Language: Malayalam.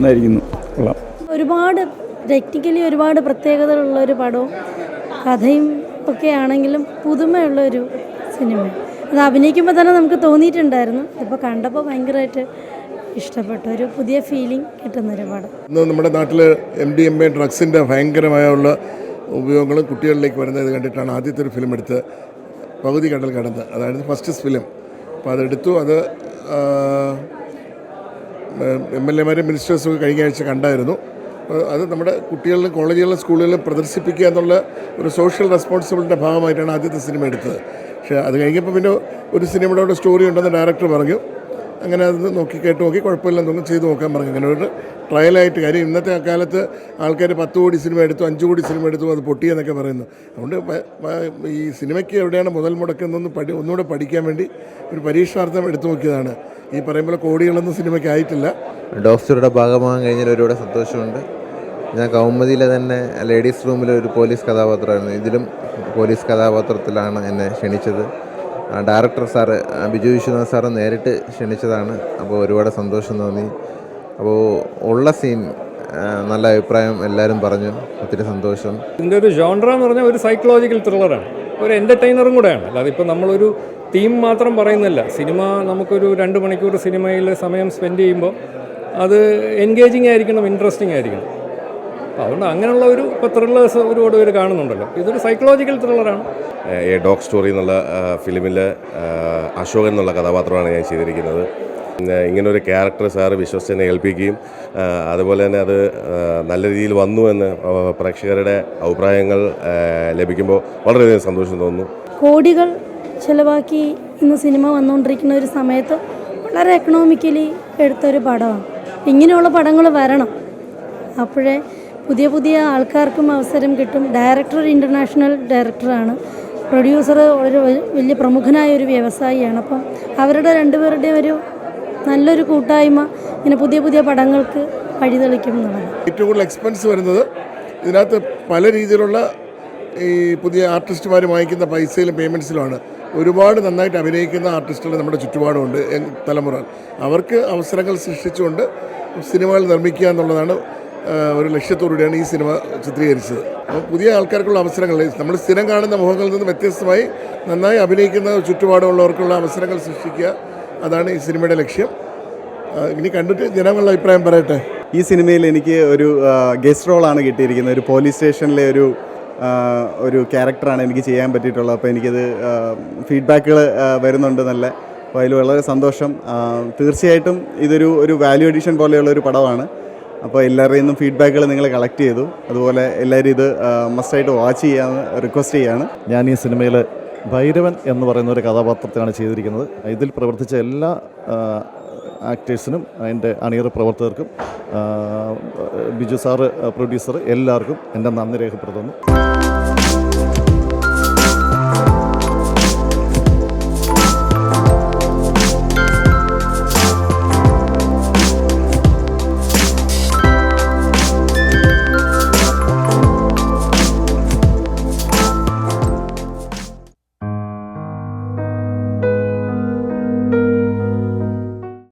എന്നായിരിക്കുന്നു. കൊള്ളാം. ഒരുപാട് ടെക്നിക്കലി ഒരുപാട് പ്രത്യേകതകളുള്ള ഒരു പടവും കഥയും ഒക്കെ ആണെങ്കിലും പുതുമയുള്ള ഒരു സിനിമ. അത് അഭിനയിക്കുമ്പോൾ തന്നെ നമുക്ക് തോന്നിയിട്ടുണ്ടായിരുന്നു. ഇപ്പോൾ കണ്ടപ്പോൾ ഭയങ്കരമായിട്ട് ഇഷ്ടപ്പെട്ട ഒരു പുതിയ ഫീലിംഗ് കിട്ടുന്ന ഒരു പടം. ഇന്ന് നമ്മുടെ നാട്ടിൽ എം ഡി എം എ ഡ്രഗ്സിന്റെ ഭയങ്കരമായുള്ള ഉപയോഗങ്ങളും കുട്ടികളിലേക്ക് വരുന്നത് കണ്ടിട്ടാണ് ആദ്യത്തെ ഒരു ഫിലിം എടുത്ത് പകുതി കടൽ കടന്ന് അതായത് ഫസ്റ്റ് ഫിലിം അപ്പോൾ അതെടുത്തു അത് എം എൽ എമാരും മിനിസ്റ്റേഴ്സും കഴിഞ്ഞ ആഴ്ച കണ്ടായിരുന്നു. അത് നമ്മുടെ കുട്ടികളിലും കോളേജുകളിലും സ്കൂളുകളിലും പ്രദർശിപ്പിക്കുക എന്നുള്ള ഒരു സോഷ്യൽ റെസ്പോൺസിബിലിറ്റിന്റെ ഭാഗമായിട്ടാണ് ആദ്യത്തെ സിനിമ എടുത്തത്. പക്ഷേ അത് കഴിഞ്ഞപ്പോൾ പിന്നെ ഒരു സിനിമയുടെ സ്റ്റോറി ഉണ്ടെന്ന് ഡയറക്ടർ പറഞ്ഞു. അങ്ങനെ അത് നോക്കി കേട്ട് നോക്കി കുഴപ്പമില്ല കുഴപ്പമില്ലെന്നൊന്നും ചെയ്ത് നോക്കാൻ പറഞ്ഞു. അങ്ങനെ ഒരു ട്രയലായിട്ട് കാര്യം ഇന്നത്തെ കാലത്ത് ആൾക്കാർ പത്ത് കോടി സിനിമ എടുത്തു അഞ്ച് കോടി സിനിമ എടുത്തു അത് പൊട്ടിയെന്നൊക്കെ പറയുന്നു. അതുകൊണ്ട് ഈ സിനിമയ്ക്ക് എവിടെയാണ് മുതൽ മുടക്കുന്നതെന്ന് പഠി ഒന്നുകൂടെ പഠിക്കാൻ വേണ്ടി ഒരു പരീക്ഷാർത്ഥം എടുത്തു നോക്കിയതാണ്. ഈ പറയുമ്പോൾ കോടികളൊന്നും സിനിമയ്ക്ക് ആയിട്ടില്ല. ഡോക്ടറുടെ ഭാഗമാകാൻ കഴിഞ്ഞാൽ ഒരുപാട് സന്തോഷമുണ്ട്. ഞാൻ കൗമുദിയിലെ തന്നെ ലേഡീസ് റൂമിലെ ഒരു പോലീസ് കഥാപാത്രമായിരുന്നു. ഇതിലും പോലീസ് കഥാപാത്രത്തിലാണ് എന്നെ ക്ഷണിച്ചത്. Director sir Biju Vishwanath sir നേരിട്ട് ക്ഷണിച്ചതാണ്. അപ്പോൾ ഒരുപാട് സന്തോഷം തോന്നി. അപ്പോൾ ഉള്ള സീൻ നല്ല അഭിപ്രായം എല്ലാവരും പറഞ്ഞു. ഒത്തിരി സന്തോഷം. ഇതിന്റെ ഒരു ജോൺറ എന്ന് പറഞ്ഞാൽ ഒരു സൈക്കോളജിക്കൽ ത്രില്ലറാണ് ഒരു എന്റർടൈനറും കൂടെയാണ്. അല്ലാതെ ഇപ്പോൾ നമ്മളൊരു തീം മാത്രം പറയുന്നില്ല. സിനിമ നമുക്കൊരു രണ്ട് മണിക്കൂർ സിനിമയിൽ സമയം സ്പെൻഡ് ചെയ്യുമ്പോൾ അത് എൻഗേജിങ് ആയിരിക്കണം ഇൻട്രസ്റ്റിംഗ് ആയിരിക്കണം. അതുകൊണ്ട് അങ്ങനെയുള്ള ഒരു ഇപ്പോൾ ത്രില്ലേഴ്സ് ഒരുപാട് പേര് കാണുന്നുണ്ടല്ലോ. ഇതൊരു സൈക്കോളജിക്കൽ ത്രില്ലറാണ് എ ഡോഗ് സ്റ്റോറി എന്നുള്ള ഫിലിമിൽ അശോകൻ എന്നുള്ള കഥാപാത്രമാണ് ഞാൻ ചെയ്തിരിക്കുന്നത്. പിന്നെ ഇങ്ങനൊരു ക്യാരക്ടർ സാറ് വിശ്വസിച്ചെന്നെ ഏൽപ്പിക്കുകയും അതുപോലെ തന്നെ അത് നല്ല രീതിയിൽ വന്നു എന്ന് പ്രേക്ഷകരുടെ അഭിപ്രായങ്ങൾ ലഭിക്കുമ്പോൾ വളരെയധികം സന്തോഷം തോന്നുന്നു. കോടികൾ ചിലവാക്കി ഇന്ന് സിനിമ വന്നുകൊണ്ടിരിക്കുന്ന ഒരു സമയത്ത് വളരെ എക്കണോമിക്കലി എടുത്തൊരു പടമാണ് ഇങ്ങനെയുള്ള പടങ്ങൾ വരണം. അപ്പോഴേ പുതിയ പുതിയ ആൾക്കാർക്കും അവസരം കിട്ടും. ഡയറക്ടർ ഇന്റർനാഷണൽ ഡയറക്ടറാണ് പ്രൊഡ്യൂസർ ഒരു വലിയ പ്രമുഖനായ ഒരു വ്യവസായിയാണ്. അപ്പം അവരുടെ രണ്ടുപേരുടെയും ഒരു നല്ലൊരു കൂട്ടായ്മ ഇങ്ങനെ പുതിയ പുതിയ പടങ്ങൾക്ക് വഴിതെളിക്കും എന്നുള്ളത് ഏറ്റവും കൂടുതൽ എക്സ്പെൻസ് വരുന്നത് ഇതിനകത്ത് പല രീതിയിലുള്ള ഈ പുതിയ ആർട്ടിസ്റ്റുമാർ വാങ്ങിക്കുന്ന പൈസയിലും പേയ്മെന്റ്സിലുമാണ് ഒരുപാട് നന്നായിട്ട് അഭിനയിക്കുന്ന ആർട്ടിസ്റ്റുകൾ നമ്മുടെ ചുറ്റുപാടുമുണ്ട് തലമുറ. അവർക്ക് അവസരങ്ങൾ സൃഷ്ടിച്ചുകൊണ്ട് സിനിമകൾ നിർമ്മിക്കുക എന്നുള്ളതാണ് ഒരു ലക്ഷ്യത്തോടുകൂടിയാണ് ഈ സിനിമ ചിത്രീകരിച്ചത്. അപ്പോൾ പുതിയ ആൾക്കാർക്കുള്ള അവസരങ്ങൾ നമ്മൾ സ്ഥിരം കാണുന്ന മുഖങ്ങളിൽ നിന്ന് വ്യത്യസ്തമായി നന്നായി അഭിനയിക്കുന്ന ചുറ്റുപാടുമുള്ളവർക്കുള്ള അവസരങ്ങൾ സൃഷ്ടിക്കുക അതാണ് ഈ സിനിമയുടെ ലക്ഷ്യം. ഇനി കണ്ടിട്ട് ജനങ്ങളുടെ അഭിപ്രായം പറയട്ടെ. ഈ സിനിമയിൽ എനിക്ക് ഒരു ഗസ്റ്റ് റോളാണ് കിട്ടിയിരിക്കുന്നത്. ഒരു പോലീസ് സ്റ്റേഷനിലെ ഒരു ഒരു ക്യാരക്ടറാണ് എനിക്ക് ചെയ്യാൻ പറ്റിയിട്ടുള്ളത്. അപ്പോൾ എനിക്കത് ഫീഡ്ബാക്കുകൾ വരുന്നുണ്ട് നല്ല. അപ്പോൾ അതിൽ വളരെ സന്തോഷം. തീർച്ചയായിട്ടും ഇതൊരു ഒരു വാല്യൂ എഡിഷൻ പോലെയുള്ള ഒരു പടമാണ്. അപ്പോൾ എല്ലാവരുടെയും നിന്നും ഫീഡ്ബാക്കുകൾ നിങ്ങൾ കളക്ട് ചെയ്തു. അതുപോലെ എല്ലാവരും ഇത് മസ്റ്റായിട്ട് വാച്ച് ചെയ്യാമെന്ന് റിക്വസ്റ്റ് ചെയ്യാണ്. ഞാൻ ഈ സിനിമയിൽ ഭൈരവൻ എന്ന് പറയുന്ന ഒരു കഥാപാത്രത്തിനാണ് ചെയ്തിരിക്കുന്നത്. ഇതിൽ പ്രവർത്തിച്ച എല്ലാ ആക്ടേഴ്സിനും അതിന്റെ അണിയറ പ്രവർത്തകർക്കും ബിജു സാറ് പ്രൊഡ്യൂസർ എല്ലാവർക്കും എന്റെ നന്ദി രേഖപ്പെടുത്തുന്നു.